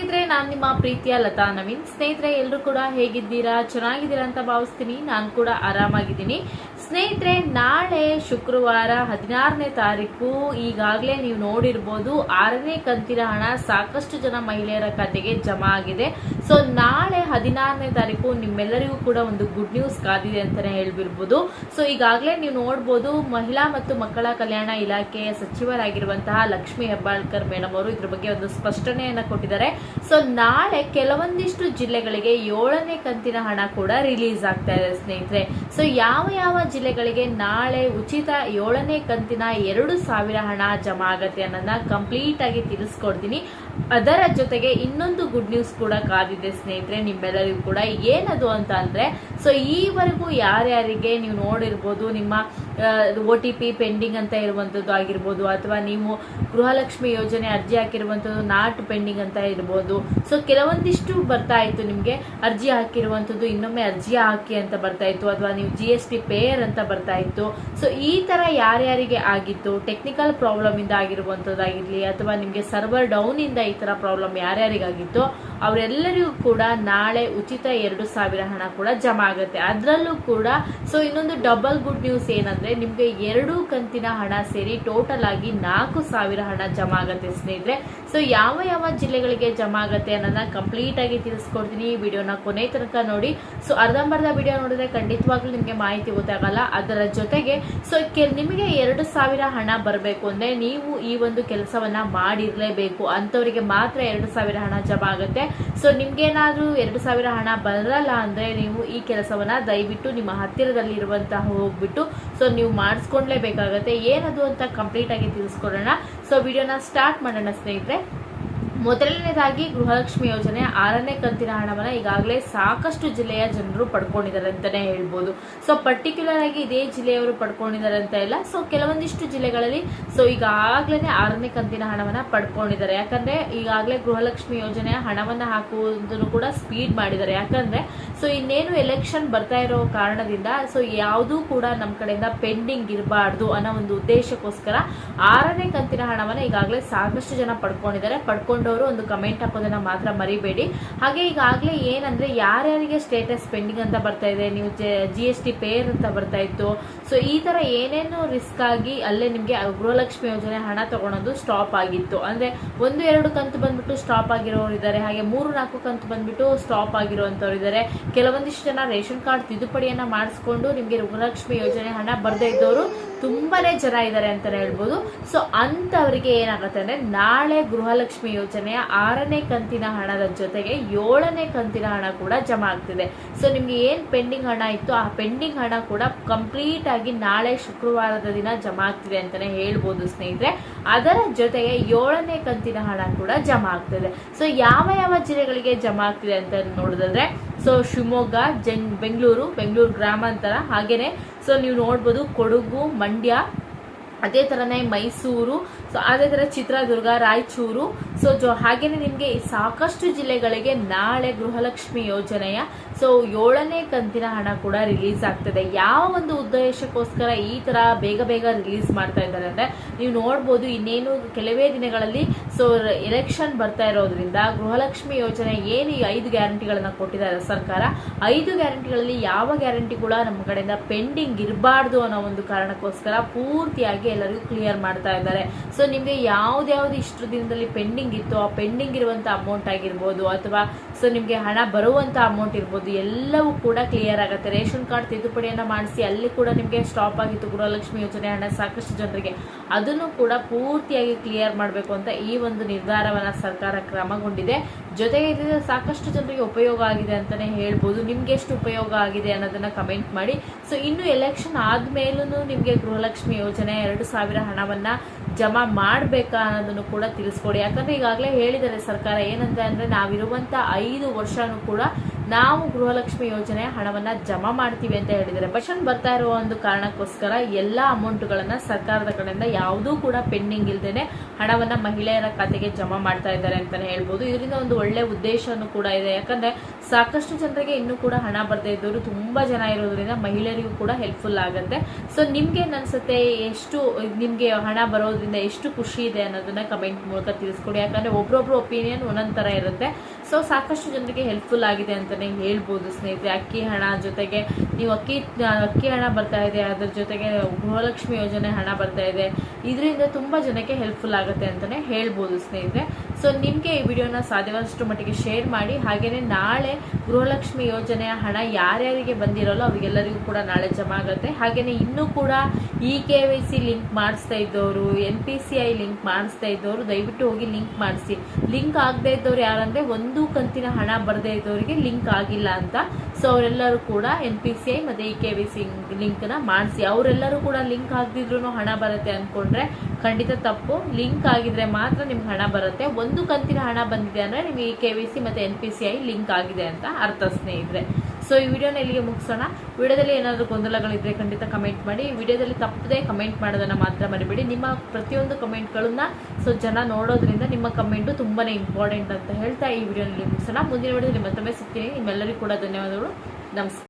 ಸ್ನೇಹಿತರೆ, ನಾನು ನಿಮ್ಮ ಪ್ರೀತಿಯ ಲತಾ ನವೀನ್. ಸ್ನೇಹಿತರೆ ಎಲ್ಲರೂ ಕೂಡ ಹೇಗಿದ್ದೀರಾ? ಚೆನ್ನಾಗಿದ್ದೀರಾ ಅಂತ ಭಾವಿಸ್ತೀನಿ. ನಾನು ಕೂಡ ಆರಾಮಾಗಿದ್ದೀನಿ. ಸ್ನೇಹಿತರೆ, ನಾಳೆ ಶುಕ್ರವಾರ ಹದಿನಾರನೇ ತಾರೀಕು. ಈಗಾಗಲೇ ನೀವು ನೋಡಿರ್ಬೋದು, ಆರನೇ ಕಂತಿನ ಹಣ ಸಾಕಷ್ಟು ಜನ ಮಹಿಳೆಯರ ಖಾತೆಗೆ ಜಮಾ ಆಗಿದೆ. ಸೊ ನಾಳೆ ಹದಿನಾರನೇ ತಾರೀಕು ನಿಮ್ಮೆಲ್ಲರಿಗೂ ಕೂಡ ಒಂದು ಗುಡ್ ನ್ಯೂಸ್ ಕಾದಿದೆ ಅಂತಾನೆ ಹೇಳ್ಬಿರ್ಬೋದು. ಸೊ ಈಗಾಗಲೇ ನೀವು ನೋಡ್ಬೋದು, ಮಹಿಳಾ ಮತ್ತು ಮಕ್ಕಳ ಕಲ್ಯಾಣ ಇಲಾಖೆಯ ಸಚಿವರಾಗಿರುವಂತಹ ಲಕ್ಷ್ಮಿ ಹೆಬ್ಬಾಳ್ಕರ್ ಮೇಡಮ್ ಅವರು ಇದ್ರ ಬಗ್ಗೆ ಒಂದು ಸ್ಪಷ್ಟನೆಯನ್ನು ಕೊಟ್ಟಿದ್ದಾರೆ. ಸೊ ನಾಳೆ ಕೆಲವೊಂದಿಷ್ಟು ಜಿಲ್ಲೆಗಳಿಗೆ ಏಳನೇ ಕಂತಿನ ಹಣ ಕೂಡ ರಿಲೀಸ್ ಆಗ್ತಾ ಇದೆ ಸ್ನೇಹಿತರೆ. ಸೊ ಯಾವ ಯಾವ ಜಿಲ್ಲೆಗಳಿಗೆ ನಾಳೆ ಉಚಿತ ಏಳನೇ ಕಂತಿನ ಎರಡು ಸಾವಿರ ಹಣ ಜಮಾ ಆಗತ್ತೆ ಅನ್ನೋದನ್ನ ಕಂಪ್ಲೀಟ್ ಆಗಿ ತಿಳಿಸ್ಕೊಡ್ತೀನಿ. ಅದರ ಜೊತೆಗೆ ಇನ್ನೊಂದು ಗುಡ್ ನ್ಯೂಸ್ ಕೂಡ ಕಾದಿದೆ ಸ್ನೇಹಿತರೆ, ನಿಮ್ಮೆಲ್ಲರಿಗೂ ಕೂಡ. ಏನದು ಅಂತ ಅಂದರೆ ಸೊ ಈವರೆಗೂ ಯಾರ್ಯಾರಿಗೆ ನೀವು ನೋಡಿರ್ಬೋದು, ನಿಮ್ಮ ಒ ಟಿ ಪಿ ಪೆಂಡಿಂಗ್ ಅಂತ ಇರುವಂಥದ್ದು ಆಗಿರ್ಬೋದು, ಅಥವಾ ನೀವು ಗೃಹಲಕ್ಷ್ಮಿ ಯೋಜನೆ ಅರ್ಜಿ ಹಾಕಿರುವಂಥದ್ದು ನಾಟ್ ಪೆಂಡಿಂಗ್ ಅಂತ ಇರ್ಬೋದು ಸೊ ಕೆಲವೊಂದಿಷ್ಟು ಬರ್ತಾ ಇತ್ತು ನಿಮಗೆ. ಅರ್ಜಿ ಹಾಕಿರುವಂಥದ್ದು ಇನ್ನೊಮ್ಮೆ ಅರ್ಜಿ ಹಾಕಿ ಅಂತ ಬರ್ತಾ ಇತ್ತು, ಅಥವಾ ನೀವು ಜಿ ಎಸ್ ಟಿ ಪೇಯರ್ ಅಂತ ಬರ್ತಾ ಇತ್ತು. ಸೊ ಈ ಥರ ಯಾರ್ಯಾರಿಗೆ ಆಗಿತ್ತು? ಟೆಕ್ನಿಕಲ್ ಪ್ರಾಬ್ಲಮ್ ಇಂದ ಆಗಿರುವಂಥದ್ದಾಗಿರ್ಲಿ ಅಥವಾ ನಿಮಗೆ ಸರ್ವರ್ ಡೌನ್ ಇಂದ ಈ ಥರ ಪ್ರಾಬ್ಲಮ್ ಯಾರ್ಯಾರಿಗಾಗಿತ್ತು ಅವರೆಲ್ಲರಿಗೂ ಕೂಡ ನಾಳೆ ಉಚಿತ ಎರಡು ಸಾವಿರ ಹಣ ಕೂಡ ಜಮಾ ಆಗುತ್ತೆ. ಅದರಲ್ಲೂ ಕೂಡ ಸೊ ಇನ್ನೊಂದು ಡಬಲ್ ಗುಡ್ ನ್ಯೂಸ್ ಏನಂದ್ರೆ, ನಿಮ್ಗೆ ಎರಡು ಕಂತಿನ ಹಣ ಸೇರಿ ಟೋಟಲ್ ಆಗಿ ನಾಲ್ಕು ಸಾವಿರ ಹಣ ಜಮಾ ಆಗುತ್ತೆ ಸ್ನೇಹಿತರೆ. ಸೊ ಯಾವ ಯಾವ ಜಿಲ್ಲೆಗಳಿಗೆ ಜಮಾ ಆಗುತ್ತೆ ಅನ್ನೋದನ್ನ ಕಂಪ್ಲೀಟ್ ಆಗಿ ತಿಳಿಸ್ಕೊಡ್ತೀನಿ ಈ ವಿಡಿಯೋನ ಕೊನೆ ತನಕ ನೋಡಿ. ಸೊ ಅರ್ಧಂಬರ್ಧ ವಿಡಿಯೋ ನೋಡಿದ್ರೆ ಖಂಡಿತವಾಗ್ಲೂ ನಿಮಗೆ ಮಾಹಿತಿ ಗೊತ್ತಾಗಲ್ಲ. ಅದರ ಜೊತೆಗೆ ಸೊ ನಿಮಗೆ ಎರಡು ಸಾವಿರ ಹಣ ಬರಬೇಕು ಅಂದ್ರೆ ನೀವು ಈ ಒಂದು ಕೆಲಸವನ್ನ ಮಾಡಿರಲೇಬೇಕು. ಅಂತವರಿಗೆ ಮಾತ್ರ ಎರಡು ಸಾವಿರ ಹಣ ಜಮಾ ಆಗುತ್ತೆ. ಸೊ ನಿಮ್ಗೇನಾದ್ರೂ ಎರಡು ಸಾವಿರ ಹಣ ಬರಲ್ಲ ಅಂದ್ರೆ ನೀವು ಈ ಕೆಲಸವನ್ನ ದಯವಿಟ್ಟು ನಿಮ್ಮ ಹತ್ತಿರದಲ್ಲಿ ಇರುವಂತಹ ಹೋಗ್ಬಿಟ್ಟು ಸೊ ನೀವು ಮಾಡಿಸ್ಕೊಂಡ್ಲೇಬೇಕಾಗತ್ತೆ. ಏನದು ಅಂತ ಕಂಪ್ಲೀಟ್ ಆಗಿ ತಿಳಿಸ್ಕೊಡೋಣ ಸೊ ವಿಡಿಯೋನ ಸ್ಟಾರ್ಟ್ ಮಾಡೋಣ ಸ್ನೇಹಿತರೆ. ಮೊದಲನೇದಾಗಿ ಗೃಹಲಕ್ಷ್ಮಿ ಯೋಜನೆ, ಆರನೇ ಕಂತಿನ ಹಣವನ್ನ ಈಗಾಗಲೇ ಸಾಕಷ್ಟು ಜಿಲ್ಲೆಯ ಜನರು ಪಡ್ಕೊಂಡಿದ್ದಾರೆ ಅಂತಾನೆ ಹೇಳ್ಬೋದು. ಸೊ ಪರ್ಟಿಕ್ಯುಲರ್ ಆಗಿ ಇದೇ ಜಿಲ್ಲೆಯವರು ಪಡ್ಕೊಂಡಿದ್ದಾರೆ ಅಂತ ಇಲ್ಲ. ಸೊ ಕೆಲವೊಂದಿಷ್ಟು ಜಿಲ್ಲೆಗಳಲ್ಲಿ ಸೊ ಈಗಾಗಲೇ ಆರನೇ ಕಂತಿನ ಹಣವನ್ನ ಪಡ್ಕೊಂಡಿದ್ದಾರೆ ಯಾಕಂದ್ರೆ, ಈಗಾಗಲೇ ಗೃಹಲಕ್ಷ್ಮಿ ಯೋಜನೆಯ ಹಣವನ್ನ ಹಾಕುವುದನ್ನು ಕೂಡ ಸ್ಪೀಡ್ ಮಾಡಿದ್ದಾರೆ ಯಾಕಂದ್ರೆ ಸೊ ಇನ್ನೇನು ಎಲೆಕ್ಷನ್ ಬರ್ತಾ ಇರೋ ಕಾರಣದಿಂದ ಸೊ ಯಾವುದೂ ಕೂಡ ನಮ್ಮ ಕಡೆಯಿಂದ ಪೆಂಡಿಂಗ್ ಇರಬಾರ್ದು ಅನ್ನೋ ಒಂದು ಉದ್ದೇಶಕ್ಕೋಸ್ಕರ ಆರನೇ ಕಂತಿನ ಹಣವನ್ನ ಈಗಾಗಲೇ ಸಾಕಷ್ಟು ಜನ ಪಡ್ಕೊಂಡಿದ್ದಾರೆ ಪಡ್ಕೊಂಡವರು ಒಂದು ಕಮೆಂಟ್ ಹಾಕೋದನ್ನ ಮಾತ್ರ ಮರಿಬೇಡಿ. ಹಾಗೆ ಈಗಾಗಲೇ ಏನಂದ್ರೆ ಯಾರ್ಯಾರಿಗೆ ಸ್ಟೇಟಸ್ ಪೆಂಡಿಂಗ್ ಅಂತ ಬರ್ತಾ ಇದೆ, ನೀವು ಜಿ ಎಸ್ ಟಿ ಪೇರ್ ಅಂತ ಬರ್ತಾ ಇತ್ತು. ಸೊ ಈ ತರ ಏನೇನು ರಿಸ್ಕ್ ಆಗಿ ಅಲ್ಲೇ ನಿಮಗೆ ಗೃಹಲಕ್ಷ್ಮಿ ಯೋಜನೆ ಹಣ ತಗೊಳೋದು ಸ್ಟಾಪ್ ಆಗಿತ್ತು. ಅಂದ್ರೆ ಒಂದು, ಎರಡು ಕಂತು ಬಂದ್ಬಿಟ್ಟು ಸ್ಟಾಪ್ ಆಗಿರೋರು ಇದ್ದಾರೆ. ಹಾಗೆ ಮೂರು, ನಾಲ್ಕು ಕಂತು ಬಂದ್ಬಿಟ್ಟು ಸ್ಟಾಪ್ ಆಗಿರುವಂತವ್ರು ಇದ್ದಾರೆ. ಕೆಲವೊಂದಿಷ್ಟು ಜನ ರೇಷನ್ ಕಾರ್ಡ್ ತಿದ್ದುಪಡಿಯನ್ನ ಮಾಡಿಸ್ಕೊಂಡು ನಿಮಗೆ ಗೃಹಲಕ್ಷ್ಮಿ ಯೋಜನೆ ಹಣ ಬರ್ದೇ ಇದ್ದವರು ತುಂಬಾನೇ ಜನ ಇದ್ದಾರೆ ಅಂತಾನೆ ಹೇಳ್ಬೋದು. ಸೊ ಅಂತವರಿಗೆ ಏನಾಗುತ್ತೆ ಅಂದ್ರೆ ನಾಳೆ ಗೃಹಲಕ್ಷ್ಮಿ ಯೋಜನೆಯ ಆರನೇ ಕಂತಿನ ಹಣದ ಜೊತೆಗೆ ಏಳನೇ ಕಂತಿನ ಹಣ ಕೂಡ ಜಮಾ ಆಗ್ತಿದೆ. ಸೊ ನಿಮ್ಗೆ ಏನ್ ಪೆಂಡಿಂಗ್ ಹಣ ಇತ್ತು ಆ ಪೆಂಡಿಂಗ್ ಹಣ ಕೂಡ ಕಂಪ್ಲೀಟ್ ಆಗಿ ನಾಳೆ ಶುಕ್ರವಾರದ ದಿನ ಜಮಾ ಆಗ್ತಿದೆ ಅಂತಾನೆ ಹೇಳ್ಬೋದು ಸ್ನೇಹಿತರೆ. ಅದರ ಜೊತೆಗೆ ಏಳನೇ ಕಂತಿನ ಹಣ ಕೂಡ ಜಮಾ ಆಗ್ತಿದೆ. ಸೊ ಯಾವ ಯಾವ ಜಿಲ್ಲೆಗಳಿಗೆ ಜಮಾ ಆಗ್ತಿದೆ ಅಂತ ನೋಡಿದ್ರೆ ಸೊ ಶಿವಮೊಗ್ಗ ಜಂಗ್ ಬೆಂಗಳೂರು ಬೆಂಗಳೂರು ಗ್ರಾಮಾಂತರ ಹಾಗೇನೆ. ಸೊ ನೀವು ನೋಡ್ಬೋದು ಕೊಡಗು, ಮಂಡ್ಯ, ಅದೇ ಥರನೇ ಮೈಸೂರು ಸೊ ಅದೇ ಥರ ಚಿತ್ರದುರ್ಗ, ರಾಯಚೂರು ಸೊ ಜೊ, ಹಾಗೇನೆ ನಿಮಗೆ ಸಾಕಷ್ಟು ಜಿಲ್ಲೆಗಳಿಗೆ ನಾಳೆ ಗೃಹಲಕ್ಷ್ಮಿ ಯೋಜನೆಯ ಸೊ ಏಳನೇ ಕಂತಿನ ಹಣ ಕೂಡ ರಿಲೀಸ್ ಆಗ್ತದೆ. ಯಾವ ಒಂದು ಉದ್ದೇಶಕ್ಕೋಸ್ಕರ ಈ ತರ ಬೇಗ ಬೇಗ ರಿಲೀಸ್ ಮಾಡ್ತಾ ಇದ್ದಾರೆ ಅಂದ್ರೆ ನೀವು ನೋಡ್ಬೋದು ಇನ್ನೇನು ಕೆಲವೇ ದಿನಗಳಲ್ಲಿ ಸೊ ಎಲೆಕ್ಷನ್ ಬರ್ತಾ ಇರೋದ್ರಿಂದ ಗೃಹಲಕ್ಷ್ಮಿ ಯೋಜನೆ ಏನು ಈ ಐದು ಗ್ಯಾರಂಟಿಗಳನ್ನ ಕೊಟ್ಟಿದ್ದಾರೆ ಸರ್ಕಾರ? ಐದು ಗ್ಯಾರಂಟಿಗಳಲ್ಲಿ ಯಾವ ಗ್ಯಾರಂಟಿ ಕೂಡ ನಮ್ಮ ಕಡೆಯಿಂದ ಪೆಂಡಿಂಗ್ ಇರಬಾರ್ದು ಅನ್ನೋ ಒಂದು ಕಾರಣಕ್ಕೋಸ್ಕರ ಪೂರ್ತಿಯಾಗಿ ಎಲ್ಲರಿಗೂ ಕ್ಲಿಯರ್ ಮಾಡ್ತಾ ಇದ್ದಾರೆ. ಸೊ ನಿಮಗೆ ಯಾವ್ದಾವ್ದು ಇಷ್ಟು ದಿನದಲ್ಲಿ ಪೆಂಡಿಂಗ್ ಇತ್ತು ಆ ಪೆಂಡಿಂಗ್ ಇರುವಂಥ ಅಮೌಂಟ್ ಆಗಿರ್ಬೋದು, ಅಥವಾ ಸೊ ನಿಮಗೆ ಹಣ ಬರುವಂಥ ಅಮೌಂಟ್ ಇರ್ಬೋದು, ಎಲ್ಲವೂ ಕೂಡ ಕ್ಲಿಯರ್ ಆಗುತ್ತೆ. ರೇಷನ್ ಕಾರ್ಡ್ ತಿದ್ದುಪಡಿಯನ್ನು ಮಾಡಿಸಿ ಅಲ್ಲಿ ಕೂಡ ನಿಮಗೆ ಸ್ಟಾಪ್ ಆಗಿತ್ತು, ಗೃಹಲಕ್ಷ್ಮಿ ಯೋಜನೆ ಹಣ ಸಾಕಷ್ಟು ಜನರಿಗೆ. ಅದನ್ನು ಕೂಡ ಪೂರ್ತಿಯಾಗಿ ಕ್ಲಿಯರ್ ಮಾಡಬೇಕು ಅಂತ ಈ ಒಂದು ನಿರ್ಧಾರವನ್ನ ಸರ್ಕಾರ ಕ್ರಮಗೊಂಡಿದೆ. ಜೊತೆಗೆ ಇದರಿಂದ ಸಾಕಷ್ಟು ಜನರಿಗೆ ಉಪಯೋಗ ಆಗಿದೆ ಅಂತಾನೆ ಹೇಳ್ಬೋದು. ನಿಮ್ಗೆ ಎಷ್ಟು ಉಪಯೋಗ ಆಗಿದೆ ಅನ್ನೋದನ್ನ ಕಮೆಂಟ್ ಮಾಡಿ. ಸೊ ಇನ್ನು ಎಲೆಕ್ಷನ್ ಆದಮೇಲೂ ನಿಮಗೆ ಗೃಹಲಕ್ಷ್ಮಿ ಯೋಜನೆ ಎರಡು ಸಾವಿರ ಹಣವನ್ನ ಜಮಾ ಮಾಡಬೇಕಾ ಅನ್ನೋದನ್ನು ಕೂಡ ತಿಳಿಸ್ಕೊಡಿ. ಯಾಕಂದ್ರೆ ಈಗಾಗಲೇ ಹೇಳಿದ್ದಾರೆ ಸರ್ಕಾರ ಏನಂತ ಅಂದ್ರೆ ನಾವಿರುವಂತ ಐದು ವರ್ಷನೂ ಕೂಡ ನಾವು ಗೃಹಲಕ್ಷ್ಮಿ ಯೋಜನೆ ಹಣವನ್ನ ಜಮಾ ಮಾಡ್ತೀವಿ ಅಂತ ಹೇಳಿದ್ದಾರೆ. ಬಶನ್ ಬರ್ತಾ ಇರುವ ಒಂದು ಕಾರಣಕ್ಕೋಸ್ಕರ ಎಲ್ಲಾ ಅಮೌಂಟ್ಗಳನ್ನ ಸರ್ಕಾರದ ಕಡೆಯಿಂದ ಯಾವುದೂ ಕೂಡ ಪೆಂಡಿಂಗ್ ಇಲ್ದೇನೆ ಹಣವನ್ನ ಮಹಿಳೆಯರ ಖಾತೆಗೆ ಜಮಾ ಮಾಡ್ತಾ ಇದ್ದಾರೆ ಅಂತಾನೆ ಹೇಳ್ಬೋದು. ಇದರಿಂದ ಒಂದು ಒಳ್ಳೆ ಉದ್ದೇಶನೂ ಕೂಡ ಇದೆ. ಯಾಕಂದ್ರೆ ಸಾಕಷ್ಟು ಜನರಿಗೆ ಇನ್ನೂ ಕೂಡ ಹಣ ಬರ್ತಾ ಇದ್ದವರು ತುಂಬಾ ಜನ ಇರೋದ್ರಿಂದ ಮಹಿಳೆಯರಿಗೂ ಕೂಡ ಹೆಲ್ಪ್ಫುಲ್ ಆಗುತ್ತೆ. ಸೊ ನಿಮ್ಗೆ ಅನ್ಸುತ್ತೆ? ಎಷ್ಟು, ನಿಮ್ಗೆ ಹಣ ಬರೋದ್ರಿಂದ ಎಷ್ಟು ಖುಷಿ ಇದೆ ಅನ್ನೋದನ್ನ ಕಮೆಂಟ್ ಮೂಲಕ ತಿಳಿಸ್ಕೊಡಿ. ಯಾಕಂದ್ರೆ ಒಬ್ರೊಬ್ರು ಒಪಿನಿಯನ್ ಒಂದೊಂದ್ ತರ ಇರುತ್ತೆ. ಸೊ ಸಾಕಷ್ಟು ಜನರಿಗೆ ಹೆಲ್ಪ್ಫುಲ್ ಆಗಿದೆ ಅಂತಾನೆ ಹೇಳ್ಬೋದು ಸ್ನೇಹಿತರೆ. ಅಕ್ಕಿ ಹಣ ಜೊತೆಗೆ ನೀವು ಅಕ್ಕಿ ಅಕ್ಕಿ ಹಣ ಬರ್ತಾ ಇದೆ, ಅದ್ರ ಜೊತೆಗೆ ಗೃಹಲಕ್ಷ್ಮಿ ಯೋಜನೆ ಹಣ ಬರ್ತಾ ಇದೆ. ಇದರಿಂದ ತುಂಬಾ ಜನಕ್ಕೆ ಹೆಲ್ಪ್ಫುಲ್ ಆಗುತ್ತೆ ಅಂತಾನೆ ಹೇಳ್ಬೋದು ಸ್ನೇಹಿತರೆ. ಸೊ ನಿಮಗೆ ಈ ವಿಡಿಯೋನ ಸಾಧ್ಯವಾದಷ್ಟು ಮಟ್ಟಿಗೆ ಶೇರ್ ಮಾಡಿ ಹಾಗೆಯೇ ನಾಳೆ ಗೃಹಲಕ್ಷ್ಮಿ ಯೋಜನೆಯ ಹಣ ಯಾರ್ಯಾರಿಗೆ ಬಂದಿರೋಲ್ಲೋ ಅವರಿಗೆಲ್ಲರಿಗೂ ಕೂಡ ನಾಳೆ ಜಮಾ ಆಗುತ್ತೆ. ಹಾಗೆಯೇ ಇನ್ನೂ ಕೂಡ e K Y C link ಮಾಡಿಸ್ತಾ ಇದ್ದವರು, N P C I link ಮಾಡಿಸ್ತಾ ಇದ್ದವರು, ದಯವಿಟ್ಟು ಹೋಗಿ ಲಿಂಕ್ ಮಾಡಿಸಿ. ಲಿಂಕ್ ಆಗದೆ ಇದ್ದವ್ರು ಯಾರಂದರೆ ಒಂದು ಕಂತಿನ ಹಣ ಬರದೇ ಇದ್ದವರಿಗೆ ಲಿಂಕ್ ಆಗಿಲ್ಲ ಅಂತ. ಸೊ ಅವರೆಲ್ಲರೂ ಕೂಡ ಎನ್ ಪಿ ಸಿ ಐ ಮತ್ತು ಇ ಕೆ ವೈ ಸಿ ಲಿಂಕ್ನ ಮಾಡಿಸಿ. ಅವರೆಲ್ಲರೂ ಕೂಡ ಲಿಂಕ್ ಆಗದಿದ್ರು ಹಣ ಬರುತ್ತೆ ಅನ್ಕೊಂಡ್ರೆ ಖಂಡಿತ ತಪ್ಪು. ಲಿಂಕ್ ಆಗಿದ್ರೆ ಮಾತ್ರ ನಿಮ್ಗೆ ಹಣ ಬರುತ್ತೆ. ಒಂದು ಕಂತಿನ ಹಣ ಬಂದಿದೆ ಅಂದರೆ ನಿಮಗೆ ಈ ಕೆ ವಿ ಸಿ ಮತ್ತು N P C I link ಆಗಿದೆ ಅಂತ ಅರ್ಥ ಸ್ನೇಹಿತರೆ. ಸೊ ಈ ವಿಡಿಯೋನ ಇಲ್ಲಿಗೆ ಮುಗಿಸೋಣ. ವಿಡಿಯೋದಲ್ಲಿ ಏನಾದರೂ ಗೊಂದಲಗಳಿದ್ರೆ ಖಂಡಿತ ಕಮೆಂಟ್ ಮಾಡಿ. ವಿಡಿಯೋದಲ್ಲಿ ತಪ್ಪದೇ ಕಮೆಂಟ್ ಮಾಡೋದನ್ನು ಮಾತ್ರ ಮರಿಬೇಡಿ. ನಿಮ್ಮ ಪ್ರತಿಯೊಂದು ಕಮೆಂಟ್ಗಳನ್ನು ಸೊ, ಜನ ನೋಡೋದ್ರಿಂದ ನಿಮ್ಮ ಕಮೆಂಟು ತುಂಬಾ ಇಂಪಾರ್ಟೆಂಟ್ ಅಂತ ಹೇಳ್ತಾ ಈ ವಿಡಿಯೋನಲ್ಲಿ ಮುಗಿಸೋಣ. ಮುಂದಿನ ವಿಡಿಯೋದಲ್ಲಿ ಮತ್ತೊಮ್ಮೆ ಸಿಗ್ತೀನಿ. ನಿಮ್ಮೆಲ್ಲರಿಗೂ ಕೂಡ ಧನ್ಯವಾದಗಳು. ನಮಸ್ಕಾರ